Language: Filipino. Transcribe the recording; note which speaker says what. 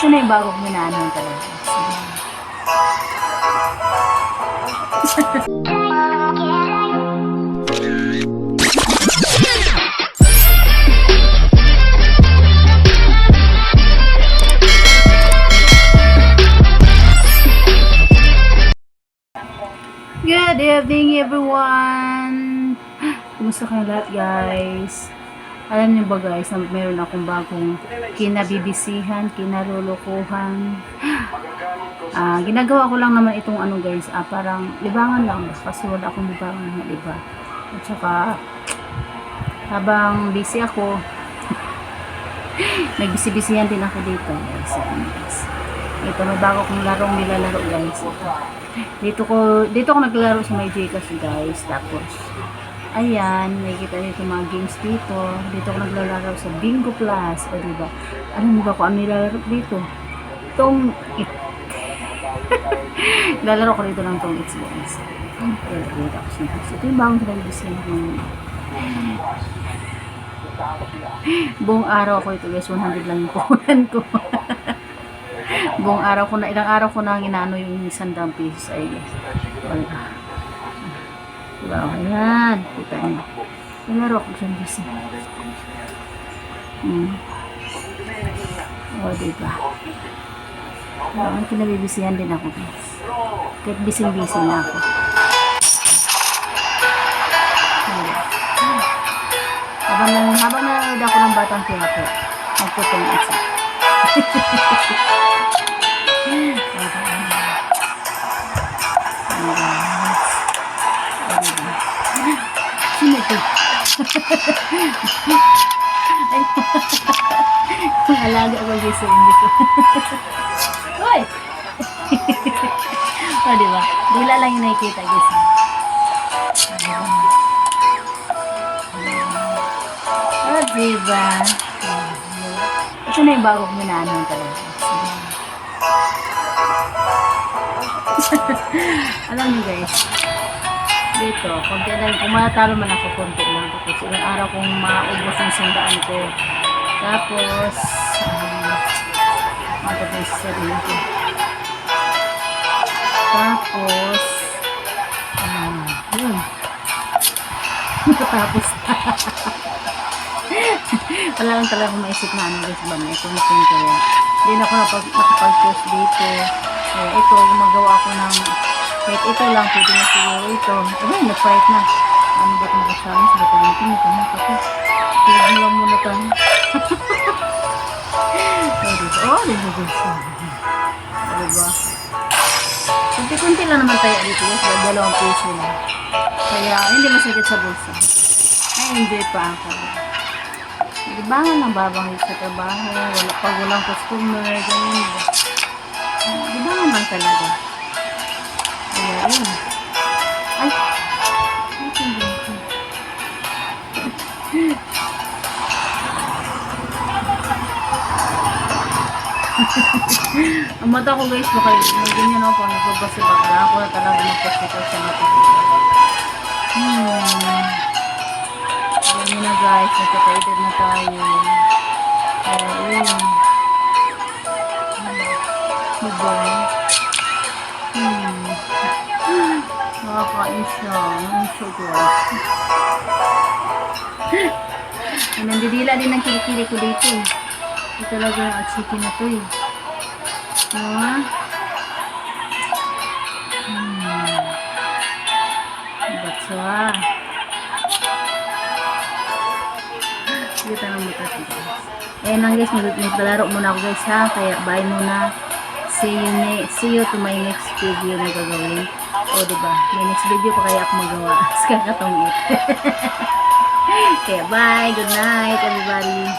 Speaker 1: Ito na yung bagong minaanan talaga. Good evening everyone! Kumusta kayo lahat guys? Alam niyo ba guys, na meron akong bagong kinabibisihan, kinalulukuhan. Ah, ginagawa ko lang naman itong ano guys, ah, parang libangan lang kasi wala akong libangan na iba. At saka habang busy ako, nagbisi-bisihan din ako dito guys. Ito may bago kong larong nilalaro guys. Dito ko dito ko naglalaro sa may Gcash guys. Tapos ayan, nakikita niyo itong mga games dito. Dito ko naglalaro sa Bingo Plus. O diba? Alam niyo ba kung ano nilalaro dito? Tong it. Lalaro ko dito ng tong it guys. Ayan, dito ako siya. Ito yung bagong television ng buong araw ako ito guys 100 lang yung kukunan ko buong araw ko na ilang araw ko na ginano yung isang daang pesos ay wala diba? Ayan. Kita niyo. Nalaro ko dyan busy hmm. o diba? Parang kinabibisihan din ako guys. Kahit busy na ako. Ayan. habang, habang nanonood ako ng batang tiyapo magputong isa alaga ko guys, hindi ko. Hoy! o, diba? Dila lang yung nakikita guys. O, diba? Ito na yung bagong minaanan talaga. Alam niyo guys, dito, konti lang, kung matalo man ako, konti lang. Tapos ilang araw kong maubos yung sandaan ko. Tapos, um, sa sarili ko. Tapos, um. Tapos, wala lang talaga akong maisip na ano guys ba, may content kaya. Hindi na ako nakapag-post dito. Kaya ito, gumagawa ako ng kahit ito lang, pwede na siguro ito. Ay, nag-fight na. Ano ba ito makachallenge? Ba ito natin? Ito na ito. Tingnan mo lang muna ito. Oh, diba? Oh, diba diba? Kunti-kunti lang naman tayo dito. Dahil dalawang piso lang. Kaya, hindi masakit sa bulsa. Na-enjoy pa ako. Di ba nga nababangit sa trabaho? Wala pag walang customer, ganyan. Di ba naman talaga? Kaya yun. Ay! Ang mata ko guys, baka may ganyan ako, nagbabasa ba? Kailangan ko na talaga magpasikal sa mata ko. Hmm. Niyo na guys, nagkakaedad na tayo. Kaya yun. Diba? Hmm. Nakakain siya. Ano guys? Ay, nandidila din ang kilikili ko dito eh. Ito talaga yung atsiki na to eh. Diba? Hmm. That's why. Kita ng ko guys. Ayan lang guys, mag- maglalaro muna ako guys ha. Kaya bye muna. See you, ne see you to my next video na gagawin. O, diba? May next video pa kaya ako magawa. Ska katungit. Kaya, bye. Good night, everybody.